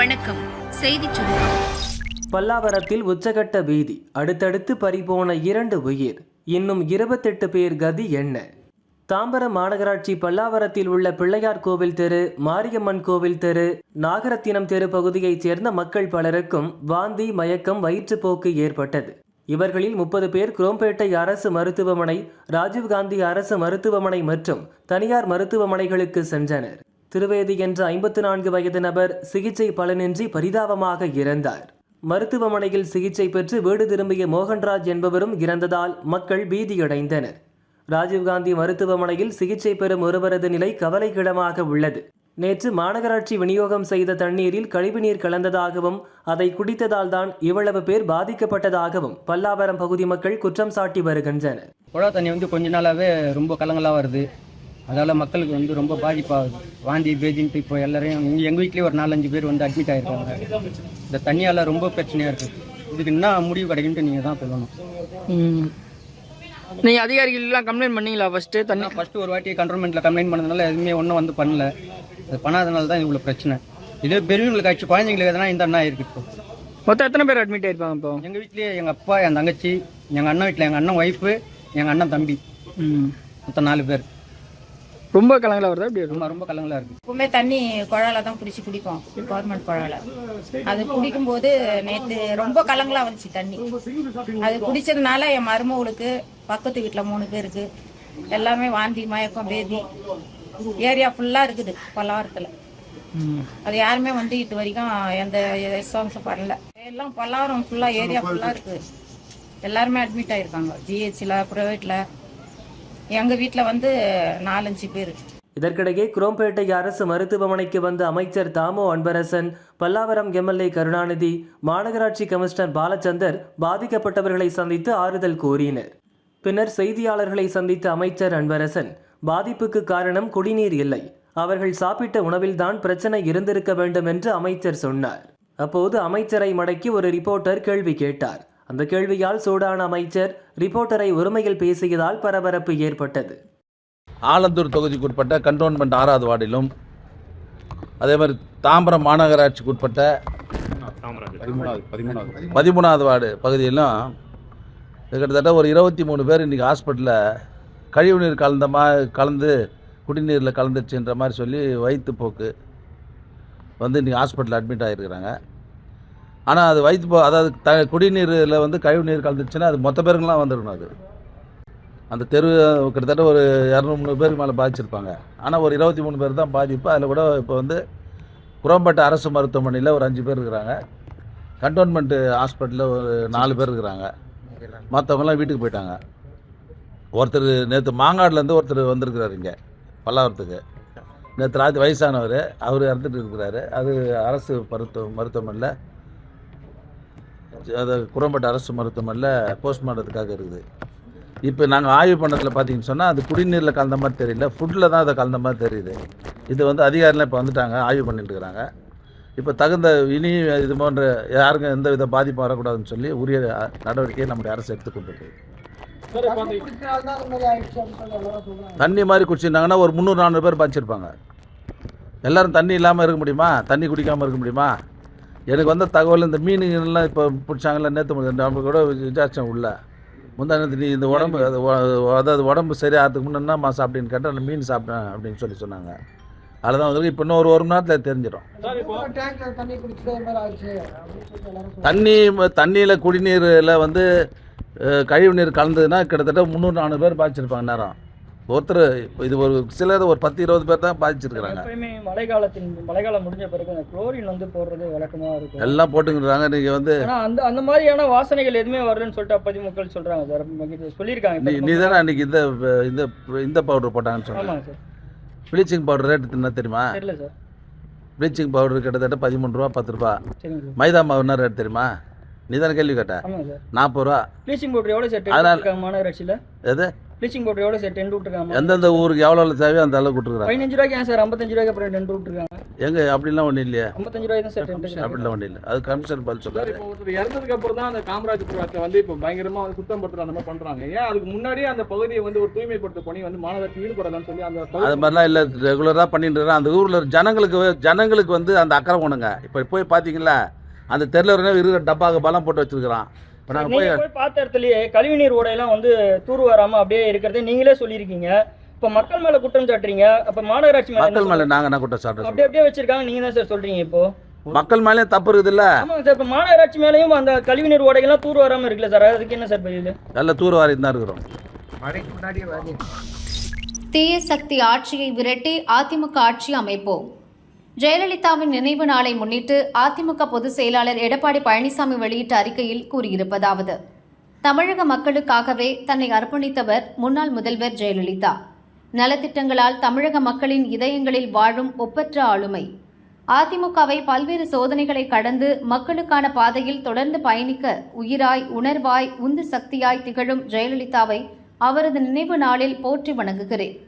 வணக்கம். செய்தி சுருக்கம். பல்லாவரத்தில் உச்சகட்ட பீதி அடுத்தடுத்து பறிபோன இரண்டு உயிர் இன்னும் இருபத்தெட்டு பேர் கதி என்ன? தாம்பரம் மாநகராட்சி பல்லாவரத்தில் உள்ள பிள்ளையார் கோவில் தெரு மாரியம்மன் கோவில் தெரு நாகரத்தினம் தெரு பகுதியைச் சேர்ந்த மக்கள் பலருக்கும் வாந்தி மயக்கம் வயிற்றுப்போக்கு ஏற்பட்டது. இவர்களில் முப்பது பேர் குரோம்பேட்டை அரசு மருத்துவமனை ராஜீவ்காந்தி அரசு மருத்துவமனை மற்றும் தனியார் மருத்துவமனைகளுக்கு சென்றனர். திருவேதி என்ற ஐம்பத்து நான்கு வயது நபர் சிகிச்சை பலனின்றி பரிதாபமாக இறந்தார். மருத்துவமனையில் சிகிச்சை பெற்று வீடு திரும்பிய மோகன்ராஜ் என்பவரும் இறந்ததால் மக்கள் பீதியடைந்தனர். ராஜீவ்காந்தி மருத்துவமனையில் சிகிச்சை பெறும் ஒருவரது நிலை கவலைக்கிடமாக உள்ளது. நேற்று மாநகராட்சி விநியோகம் செய்த தண்ணீரில் கழிவுநீர் கலந்ததாகவும் அதை குடித்ததால் தான் இவ்வளவு பேர் பாதிக்கப்பட்டதாகவும் பல்லாவரம் பகுதி மக்கள் குற்றம் சாட்டி வருகின்றனர். குழா தண்ணி வந்து கொஞ்ச நாளாகவே ரொம்ப கலங்களாக வருது. அதால் மக்களுக்கு வந்து ரொம்ப பாதிப்பாகுது. வாந்தி பேதின்ட்டு இப்போ எல்லாரையும் எங்கள் வீட்லேயே ஒரு நாலஞ்சு பேர் வந்து அட்மிட் ஆகிருக்காங்க இந்த தண்ணியால் ரொம்ப பிரச்சனையாக இருக்குது இதுக்கு என்ன முடிவு கிடைக்குன்ட்டு நீங்கள் தான் சொல்லணும். நீங்கள் அதிகாரிகள்லாம் கம்ப்ளைண்ட் பண்ணீங்களா ஃபஸ்ட்டு தண்ணி ஃபஸ்ட்டு ஒரு வாட்டி கண்ட்ரோல்மெண்ட்டில் கம்ப்ளைண்ட் பண்ணதுனால எதுவுமே ஒன்றும் வந்து பண்ணல. அது பண்ணாதனால தான் இவ்வளோ பிரச்சனை. இதே பெரியவங்களுக்கு ஆச்சு குழந்தைங்களுக்கு எதனா இந்த அண்ணா இருக்குது இப்போ? மொத்தம் எத்தனை பேர் அட்மிட் ஆயிருப்பாங்க இப்போ? எங்கள் வீட்லேயே எங்கள் அப்பா என் தங்கச்சி எங்கள் அண்ணன் வீட்டில் எங்கள் அண்ணன் ஒய்ஃபு எங்கள் அண்ணன் தம்பி. மொத்தம் நாலு பேர். ரொம்ப கலங்கலா வருதா? இருக்கும்? ரொம்ப ரொம்ப கலங்கலாக இருக்குது எப்பவுமே தண்ணி குழால தான் பிடிச்சி குடிப்போம். கவர்மெண்ட் குழால. அது குடிக்கும்போது நேற்று ரொம்ப கலங்கலா வந்துச்சு தண்ணி. அது குடிச்சதுனால என் மருமகளுக்கு பக்கத்து வீட்டில் மூணு பேருக்கு எல்லாமே வாந்தி மயக்கம் பேதி ஏரியா ஃபுல்லாக இருக்குது பல்லாவரத்தில். அது யாருமே வந்து இது வரைக்கும் எந்த ரெஸ்பான்ஸும் பண்ணல. எல்லாம் பல்லாவரம் ஃபுல்லாக ஏரியா ஃபுல்லாக இருக்குது எல்லாருமே அட்மிட் ஆயிருக்காங்க. ஜிஹெச்சில் ப்ரைவேட்டில் எங்கள் வீட்டில் வந்து நாலஞ்சு பேர். இதற்கிடையே குரோம்பேட்டை அரசு மருத்துவமனைக்கு வந்த அமைச்சர் தாமோ அன்பரசன் பல்லாவரம் எம்எல்ஏ கருணாநிதி மாநகராட்சி கமிஷனர் பாலச்சந்தர் பாதிக்கப்பட்டவர்களை சந்தித்து ஆறுதல் கூறினர். பின்னர் செய்தியாளர்களை சந்தித்த அமைச்சர் அன்பரசன் பாதிப்புக்கு காரணம் குடிநீர் இல்லை அவர்கள் சாப்பிட்ட உணவில்தான் பிரச்சனை இருந்திருக்க வேண்டும் என்று அமைச்சர் சொன்னார். அப்போது அமைச்சரை மடக்கி ஒரு ரிப்போர்ட்டர் கேள்வி கேட்டார். அந்த கேள்வியால் சூடான அமைச்சர் ரிப்போர்ட்டரை உரிமையில் பேசியதால் பரபரப்பு ஏற்பட்டது. ஆலந்தூர் தொகுதிக்குட்பட்ட கண்டோன்மெண்ட் ஆறாவது வார்டிலும் அதே மாதிரி தாம்பரம் மாநகராட்சிக்குட்பட்ட பதிமூணாவது வார்டு பகுதியிலும் கிட்டத்தட்ட ஒரு இருபத்தி மூணு பேர் இன்றைக்கி ஹாஸ்பிட்டலில் கழிவுநீர் கலந்த மா கலந்து குடிநீரில் கலந்துச்சுன்ற மாதிரி சொல்லி வயிற்றுப்போக்கு வந்து இன்றைக்கி ஹாஸ்பிட்டலில் அட்மிட் ஆகிருக்கிறாங்க ஆனால் அது வயிற்று போ அதாவது த குடிநீரில் வந்து கழிவு நீர் கலந்துச்சுன்னா அது மொத்த பேருங்களாம் வந்துடணும் அது. அந்த தெரு கிட்டத்தட்ட ஒரு இரநூறு முந்நூறு பேருக்கு மேலே பாதிச்சிருப்பாங்க. ஆனால் ஒரு இருபத்தி மூணு பேர் தான் பாதிப்பு. அதில் கூட இப்போ வந்து குரோம்பேட்டை அரசு மருத்துவமனையில் ஒரு அஞ்சு பேர் இருக்கிறாங்க. கண்டோன்மெண்ட்டு ஹாஸ்பிட்டலில் ஒரு நாலு பேர் இருக்கிறாங்க. மற்றவங்களாம் வீட்டுக்கு போயிட்டாங்க. ஒருத்தர் நேற்று மாங்காடுலேருந்து ஒருத்தர் வந்திருக்கிறார் இங்கே பல்லாவரத்துக்கு. நேற்று ராத்திரி வயசானவர் அவர் இறந்துட்டு இருக்கிறாரு. அது அரசு மருத்துவ மருத்துவமனையில் அது குரோம்பேட்டை அரசு மருத்துவமனையில் போஸ்ட்மார்ட்டத்துக்காக இருக்குது. இப்போ நாங்கள் ஆய்வு பண்ணதில் பார்த்தீங்கன்னு சொன்னால் அது குடிநீரில் கலந்த மாதிரி தெரியல ஃபுட்டில் தான் அதை கலந்த மாதிரி தெரியுது. இது வந்து அதிகாரிலாம் இப்போ வந்துட்டாங்க ஆய்வு பண்ணிட்டு இருக்கிறாங்க இப்போ தகுந்த இனி இது போன்ற யாருக்கும் எந்த வித பாதிப்பும் வரக்கூடாதுன்னு சொல்லி உரிய நடவடிக்கையை நம்முடைய அரசு எடுத்துக்கொண்டு தண்ணி மாதிரி குடிச்சிருந்தாங்கன்னா ஒரு முந்நூறு நானூறு பேர் பாய்ச்சிருப்பாங்க. எல்லாரும் தண்ணி இல்லாமல் இருக்க முடியுமா? தண்ணி குடிக்காமல் இருக்க முடியுமா? எனக்கு வந்த தகவல் இந்த மீனுங்கெல்லாம் இப்போ பிடிச்சாங்கல்ல நேற்று நம்ம கூட விசாரிச்சேன் உள்ள. முந்தானத்து நீ இந்த உடம்பு அது அதாவது உடம்பு சரியாகிறதுக்கு முன்னேமா சாப்பிட்டேன்னு கேட்டால் அந்த மீன் சாப்பிட்டேன் அப்படின்னு சொல்லி சொன்னாங்க. அதில் தான் வந்து இப்போ இன்னும் ஒரு ஒரு மணி நேரத்தில் தெரிஞ்சிடும். தண்ணி தண்ணியில் குடிநீரில் வந்து கழிவு நீர் கலந்ததுன்னா கிட்டத்தட்ட முந்நூறு நானூறு பேர் பாதிச்சிருப்பாங்க நேரம். ஒருத்தர் இது ஒரு சிலர் ஒரு பத்து இருபது பேர் தான் பாதிச்சிருக்கிறாங்க. எப்பயுமே மழை காலத்தின் மழைக்காலம் முடிஞ்ச பிறகு அந்த குளோரின் வந்து போடுறது வழக்கமாக இருக்கும். எல்லாம் போட்டுங்கிறாங்க நீங்கள் வந்து அந்த அந்த மாதிரியான வாசனைகள் எதுவுமே வரலன்னு சொல்லிட்டு அப்போதைய மக்கள் சொல்றாங்க. சார் சொல்லியிருக்காங்க. நீ நீ தானே அன்றைக்கி இந்த இந்த இந்த பவுடர் போட்டாங்கன்னு ஆமாங்க சார். ப்ளீச்சிங் பவுடர் ரேட்டு என்ன தெரியுமா? தெரியல சார். ப்ளீச்சிங் பவுடர் கிட்டத்தட்ட பதிமூணு ரூபா பத்து ரூபா. மைதா மாவு என்ன ரேட் தெரியுமா? நீ தானே கேள்வி கேட்ட ஆமாங்க சார். நாற்பது ரூபா. ப்ளீச்சிங் பவுடர் எவ்வளோ சார்? அதனால- எது? ப்ளீச்சிங் பவுடர் எவ்வளோ சார் டென் விட்டுருக்காங்க எந்தெந்த ஊருக்கு எவ்வளோ எவ்வளோ தேவையோ அந்த அளவுக்கு விட்டுருக்குறாங்க பதினஞ்சு ரூபாய்க்கு ஏன் சார் ஐம்பத்தஞ்சு ரூபாய்க்கு அப்புறம் டென் விட்டுருக்காங்க எங்க? அப்படிலாம் ஒன்றும் இல்லையே. ஐம்பத்தஞ்சு ரூபாய் தான் சார் டென் அப்படிலாம் ஒன்றும் இல்லை. அது கமிஷன் பதில் சார் சொல்றாரு. இப்போ ஒருத்தர் இறந்ததுக்கு அப்புறம் தான் அந்த காமராஜபுரத்தை வந்து இப்போ பயங்கரமா வந்து சுத்தம் படுத்துற அந்த மாதிரி பண்றாங்க. ஏன் அதுக்கு முன்னாடியே அந்த பகுதியை வந்து ஒரு தூய்மைப்படுத்த பணி வந்து மாநகராட்சி ஈடுபடலாம்னு சொல்லி அந்த அது மாதிரிலாம் இல்லை. ரெகுலராக பண்ணிட்டு. அந்த ஊரில் ஜனங்களுக்கு ஜனங்களுக்கு வந்து அந்த அக்கறை கொண்டுங்க இப்போ போய் பார்த்தீங்களா? அந்த தெருல இருக்கிற டப்பாக்கு பலம் போட்டு வச்சிருக்கிறான். இப்போ நாங்கள் போய் பார்த்த இடத்துலயே கழிவுநீர் ஓடையெல்லாம் வந்து தூர் வராம அப்படியே இருக்கிறதே நீங்களே சொல்லியிருக்கீங்க. இப்ப மக்கள் மேல குற்றம் சாட்டுறீங்க. அப்ப மாநகராட்சி மக்கள் மேலே? நாங்கள் என்ன குற்றம் அப்படியே சாட்டுறோம் அப்படியே வச்சிருக்காங்க. நீங்க தான் சார் சொல்றீங்க இப்போ. மக்கள் மேலேயும் தப்பு இருக்குதுல்ல? ஆமாங்க சார். இப்ப மாநகராட்சி மேலயும் அந்த கழிவுநீர் ஓடைகள்லாம் தூர் வராம இருக்குல்ல சார்? அதுக்கு என்ன சார் பதில்? நல்ல தூர் வாரிட்டு தான் இருக்கிறோம். தீய சக்தி ஆட்சியை விரட்டி அதிமுக ஆட்சி அமைப்போம். ஜெயலலிதாவின் நினைவு நாளை முன்னிட்டு அதிமுக பொதுச் செயலாளர் எடப்பாடி பழனிசாமி வெளியிட்ட அறிக்கையில் கூறியிருப்பதாவது தமிழக மக்களுக்காகவே தன்னை அர்ப்பணித்தவர் முன்னாள் முதல்வர் ஜெயலலிதா. நலத்திட்டங்களால் தமிழக மக்களின் இதயங்களில் வாழும் ஒப்பற்ற ஆளுமை. அதிமுகவை பல்வேறு சோதனைகளை கடந்து மக்களுக்கான பாதையில் தொடர்ந்து பயணிக்க உயிராய் உணர்வாய் உந்து சக்தியாய் திகழும் ஜெயலலிதாவை அவரது நினைவு நாளில் போற்றி வணங்குகிறேன்.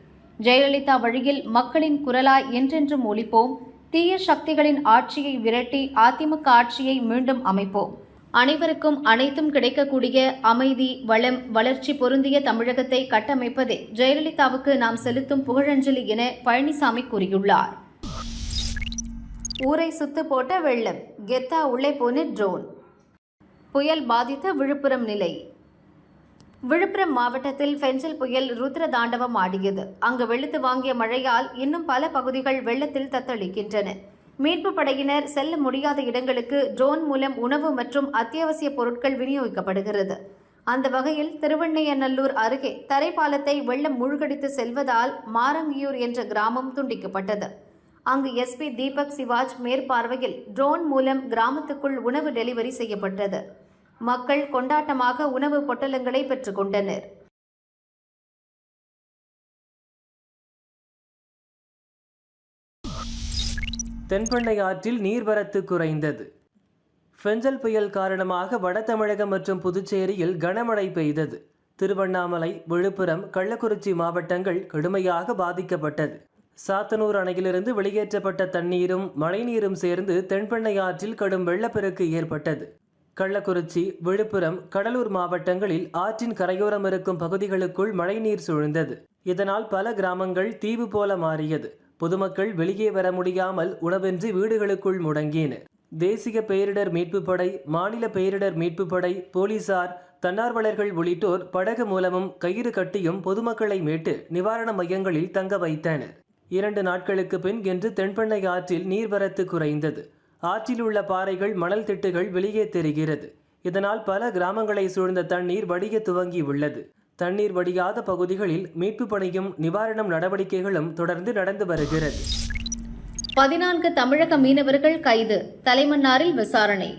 ஜெயலலிதா வழியில் மக்களின் குரலாய் என்றென்றும் ஒழிப்போம் தீய சக்திகளின் ஆட்சியை விரட்டி அதிமுக ஆட்சியை மீண்டும் அமைப்போம். அனைவருக்கும் அனைத்தும் கிடைக்கக்கூடிய அமைதி வளம் வளர்ச்சி பொருந்திய தமிழகத்தை கட்டமைப்பதே ஜெயலலிதாவுக்கு நாம் செலுத்தும் புகழஞ்சலி என பழனிசாமி கூறியுள்ளார். ஊரை சுத்து போட்ட வெள்ளம் கெத்தா உள்ளே போன ட்ரோன் புயல் பாதித்த விழுப்புரம் நிலை. விழுப்புரம் மாவட்டத்தில் ஃபெஞ்சல் புயல் ருத்ர தாண்டவம் ஆடியது. அங்கு வெளுத்து வாங்கிய மழையால் இன்னும் பல பகுதிகள் வெள்ளத்தில் தத்தளிக்கின்றன. மீட்பு படையினர் செல்ல முடியாத இடங்களுக்கு ட்ரோன் மூலம் உணவு மற்றும் அத்தியாவசிய பொருட்கள் விநியோகிக்கப்படுகிறது. அந்த வகையில் திருவண்ணையநல்லூர் அருகே தரைப்பாலத்தை வெள்ளம் மூழ்கடித்து செல்வதால் மாரங்கியூர் என்ற கிராமம் துண்டிக்கப்பட்டது. அங்கு எஸ்பி தீபக் சிவாஜ் மேற்பார்வையில் ட்ரோன் மூலம் கிராமத்துக்குள் உணவு டெலிவரி செய்யப்பட்டது. மக்கள் கொண்டாட்டமாக உணவு பொட்டலங்களை பெற்றுக்கொண்டனர் தென்பெண்ணை ஆற்றில் நீர்வரத்து குறைந்தது. ஃபெஞ்சல் புயல் காரணமாக வட தமிழகம் மற்றும் புதுச்சேரியில் கனமழை பெய்தது. திருவண்ணாமலை விழுப்புரம் கள்ளக்குறிச்சி மாவட்டங்கள் கடுமையாக பாதிக்கப்பட்டது. சாத்தனூர் அணையிலிருந்து வெளியேற்றப்பட்ட தண்ணீரும் மழைநீரும் சேர்ந்து தென்பெண்ணை ஆற்றில் கடும் வெள்ளப்பெருக்கு ஏற்பட்டது. கள்ளக்குறிச்சி விழுப்புரம் கடலூர் மாவட்டங்களில் ஆற்றின் கரையோரம் இருக்கும் பகுதிகளுக்குள் மழைநீர் சூழ்ந்தது. இதனால் பல கிராமங்கள் தீவு போல மாறியது. பொதுமக்கள் வெளியே வர முடியாமல் உணவின்றி வீடுகளுக்குள் முடங்கினர் தேசிய பேரிடர் மீட்புப் படை மாநில பேரிடர் மீட்புப் படை போலீசார் தன்னார்வலர்கள் உள்ளிட்டோர் படகு மூலமும் கயிறு கட்டியும் பொதுமக்களை மீட்டு நிவாரண மையங்களில் தங்க வைத்தனர். இரண்டு நாட்களுக்கு பின் இன்று தென்பெண்ணை ஆற்றில் நீர்வரத்து குறைந்தது. ஆற்றில் உள்ள பாறைகள் மணல் திட்டுகள் வெளியே தெரிகிறது. இதனால் பல கிராமங்களை சூழ்ந்த தண்ணீர் வடிய துவங்கி உள்ளது. தண்ணீர் வடியாத பகுதிகளில் மீட்பு பணியும் நிவாரணம் நடவடிக்கைகளும் தொடர்ந்து நடந்து வருகிறது. பதினான்கு தமிழக மீனவர்கள் கைது தலைமன்னாரில் விசாரணை.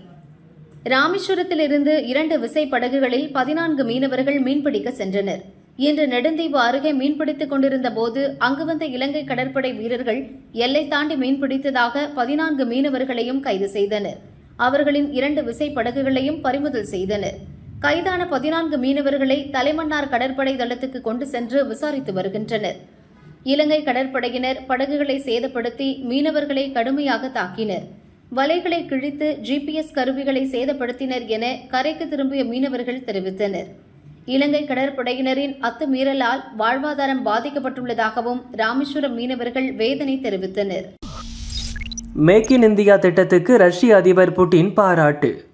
ராமேஸ்வரத்திலிருந்து இரண்டு விசை படகுகளில் பதினான்கு மீனவர்கள் மீன்பிடிக்க சென்றனர். இன்று நெடுந்தீவு அருகே மீன்பிடித்துக் கொண்டிருந்த போது அங்கு வந்த இலங்கை கடற்படை வீரர்கள் எல்லை தாண்டி மீன்பிடித்ததாக பதினான்கு மீனவர்களையும் கைது செய்தனர். அவர்களின் இரண்டு விசை படகுகளையும் பறிமுதல் செய்தனர். கைதான பதினான்கு மீனவர்களை தலைமன்னார் கடற்படை தளத்துக்கு கொண்டு சென்று விசாரித்து வருகின்றனர். இலங்கை கடற்படையினர் படகுகளை சேதப்படுத்தி மீனவர்களை கடுமையாக தாக்கினர். வலைகளை கிழித்து ஜிபிஎஸ் கருவிகளை சேதப்படுத்தினர் என கரைக்கு திரும்பிய மீனவர்கள் தெரிவித்தனர். இலங்கை கடற்படையினரின் அத்துமீறலால் வாழ்வாதாரம் பாதிக்கப்பட்டுள்ளதாகவும் ராமேஸ்வரம் மீனவர்கள் வேதனை தெரிவித்தனர். மேக் இன் இந்தியா திட்டத்துக்கு ரஷ்ய அதிபர் புட்டின் பாராட்டு.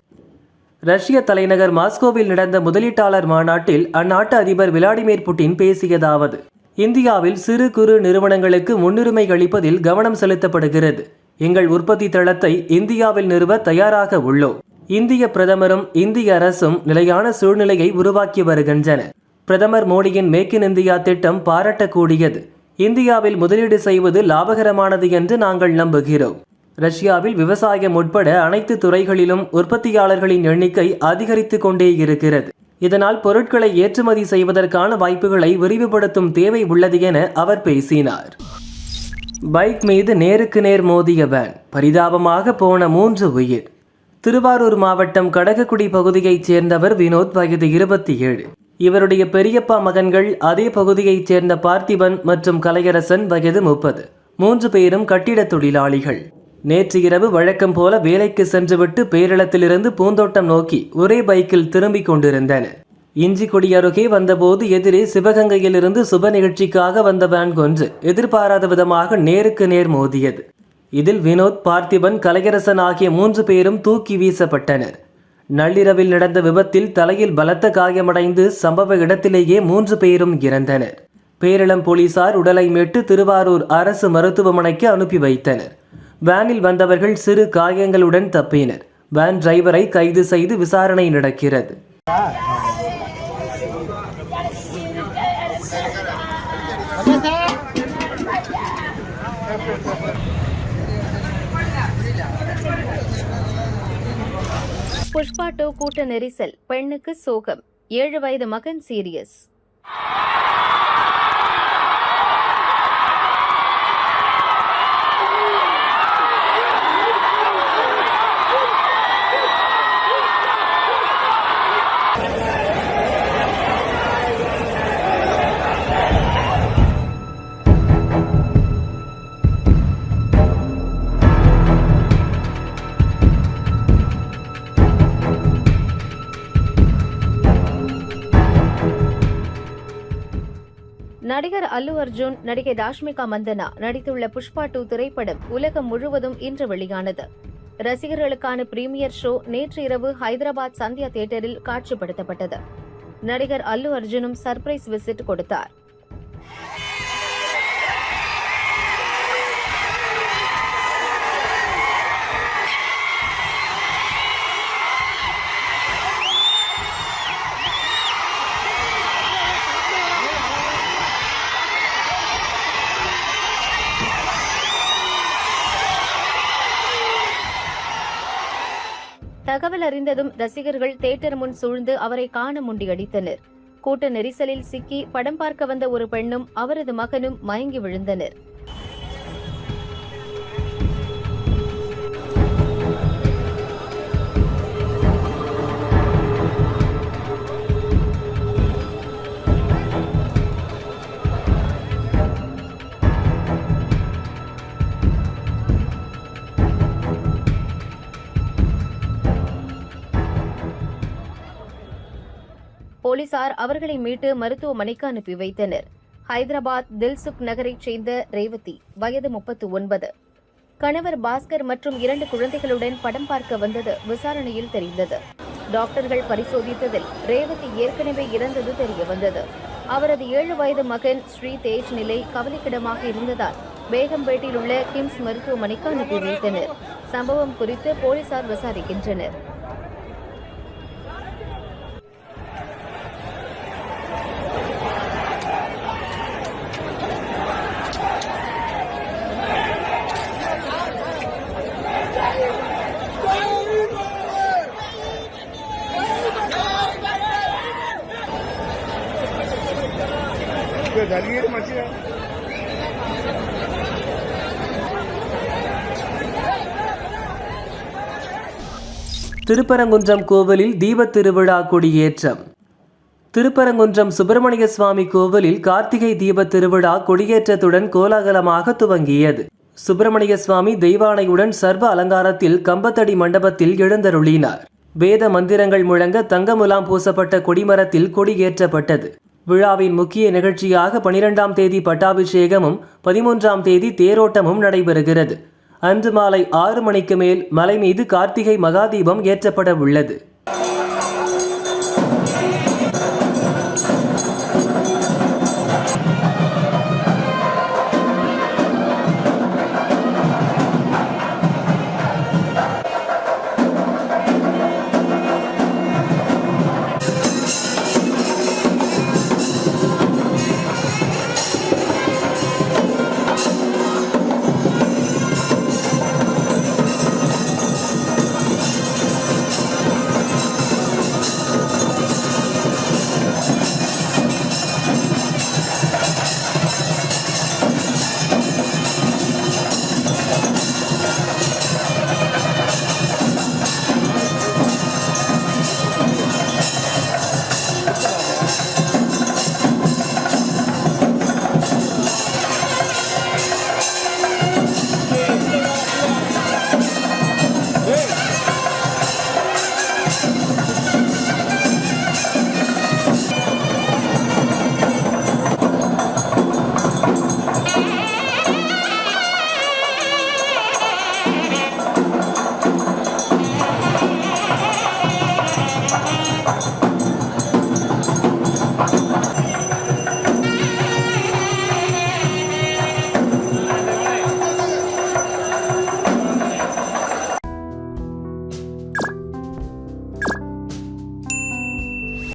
ரஷ்ய தலைநகர் மாஸ்கோவில் நடந்த முதலீட்டாளர் மாநாட்டில் அந்நாட்டு அதிபர் விளாடிமிர் புட்டின் பேசியதாவது இந்தியாவில் சிறு குறு நிறுவனங்களுக்கு முன்னுரிமை அளிப்பதில் கவனம் செலுத்தப்படுகிறது. எங்கள் உற்பத்தி தளத்தை இந்தியாவில் நிறுவ தயாராக உள்ளோம். இந்திய பிரதமரும் இந்திய அரசும் நிலையான சூழ்நிலையை உருவாக்கி வருகின்றன. பிரதமர் மோடியின் மேக் இன் இந்தியா திட்டம் பாராட்டக்கூடியது. இந்தியாவில் முதலீடு செய்வது லாபகரமானது என்று நாங்கள் நம்புகிறோம். ரஷ்யாவில் விவசாயம் உட்பட அனைத்து துறைகளிலும் உற்பத்தியாளர்களின் எண்ணிக்கை அதிகரித்து கொண்டே இருக்கிறது. இதனால் பொருட்களை ஏற்றுமதி செய்வதற்கான வாய்ப்புகளை விரிவுபடுத்தும் தேவை உள்ளது என அவர் பேசினார். பைக் மீது நேருக்கு நேர் மோதிய வேன் பரிதாபமாக போன மூன்று உயிர். திருவாரூர் மாவட்டம் கடகக்குடி பகுதியைச் சேர்ந்தவர் வினோத் வயது இருபத்தி ஏழு. இவருடைய பெரியப்பா மகன்கள் அதே பகுதியைச் சேர்ந்த பார்த்திபன் மற்றும் கலையரசன் வயது முப்பது. மூன்று பேரும் கட்டிடத் தொழிலாளிகள். நேற்று இரவு வழக்கம் போல வேலைக்கு சென்றுவிட்டு பேரளத்திலிருந்து பூந்தோட்டம் நோக்கி ஒரே பைக்கில் திரும்பிக் கொண்டிருந்தனர். இஞ்சிக்குடி அருகே வந்தபோது எதிரே சிவகங்கையிலிருந்து சுப நிகழ்ச்சிக்காக வந்த வேன் கொன்று எதிர்பாராத விதமாக நேருக்கு நேர் மோதியது. இதில் வினோத் பார்த்திபன் கலையரசன் ஆகிய மூன்று பேரும் தூக்கி வீசப்பட்டனர். நள்ளிரவில் நடந்த விபத்தில் தலையில் பலத்த காயமடைந்து சம்பவ இடத்திலேயே மூன்று பேரும் இறந்தனர். பேரளம் போலீசார் உடலை மீட்டு திருவாரூர் அரசு மருத்துவமனைக்கு அனுப்பி வைத்தனர். வேனில் வந்தவர்கள் சிறு காயங்களுடன் தப்பினர். வேன் டிரைவரை கைது செய்து விசாரணை நடக்கிறது. புஷ்பா டூ கூட்ட நெரிசல் பெண்ணுக்கு சோகம். ஏழு வயது மகன் சீரியஸ். நடிகர் அல்லு அர்ஜுன் நடிகை ராஷ்மிகா மந்தனா நடித்துள்ள புஷ்பா டூ திரைப்படம் உலகம் முழுவதும் இன்று வெளியானது. ரசிகர்களுக்கான பிரீமியர் ஷோ நேற்று இரவு ஹைதராபாத் சந்தியா தியேட்டரில் காட்சிப்படுத்தப்பட்டது. நடிகர் அல்லு அர்ஜுனும் சர்ப்ரைஸ் விசிட் கொடுத்தார். தகவல் அறிந்ததும் ரசிகர்கள் தியேட்டர் முன் சூழ்ந்து அவரை காண முண்டியடித்தனர். கூட்ட நெரிசலில் சிக்கி படம் பார்க்க வந்த ஒரு பெண்ணும் அவரது மகனும் மயங்கி விழுந்தனர். போலீசார் அவர்களை மீட்டு மருத்துவமனைக்கு அனுப்பி வைத்தனர். ஹைதராபாத் தில்சுக் நகரைச் சேர்ந்த ரேவதி வயது முப்பத்து ஒன்பது கணவர் பாஸ்கர் மற்றும் இரண்டு குழந்தைகளுடன் படம் பார்க்க வந்தது விசாரணையில் தெரிந்தது. டாக்டர்கள் பரிசோதித்ததில் ரேவதி ஏற்கனவே இறந்தது தெரிய வந்தது. அவரது ஏழு வயது மகன் ஸ்ரீ தேஜ் நிலை கவலைக்கிடமாக இருந்ததால் பேகம்பேட்டில் உள்ள கிம்ஸ் மருத்துவமனைக்கு அனுப்பி வைத்தனர். சம்பவம் குறித்து போலீசார் விசாரிக்கின்றனர். திருப்பரங்குன்றம் கோவிலில் தீபத் திருவிழா கொடியேற்றம். திருப்பரங்குன்றம் சுப்பிரமணிய சுவாமி கோவிலில் கார்த்திகை தீப திருவிழா கொடியேற்றத்துடன் கோலாகலமாக துவங்கியது. சுப்பிரமணிய சுவாமி தெய்வானையுடன் சர்வ அலங்காரத்தில் கம்பத்தடி மண்டபத்தில் எழுந்தருளினார். வேத மந்திரங்கள் முழங்க தங்கமுலாம் பூசப்பட்ட கொடிமரத்தில் கொடியேற்றப்பட்டது. விழாவின் முக்கிய நிகழ்ச்சியாக பனிரெண்டாம் தேதி பட்டாபிஷேகமும் பதிமூன்றாம் தேதி தேரோட்டமும் நடைபெறுகிறது. அன்று மாலை ஆறு மணிக்கு மேல் மலை மீது கார்த்திகை மகாதீபம் ஏற்றப்பட உள்ளது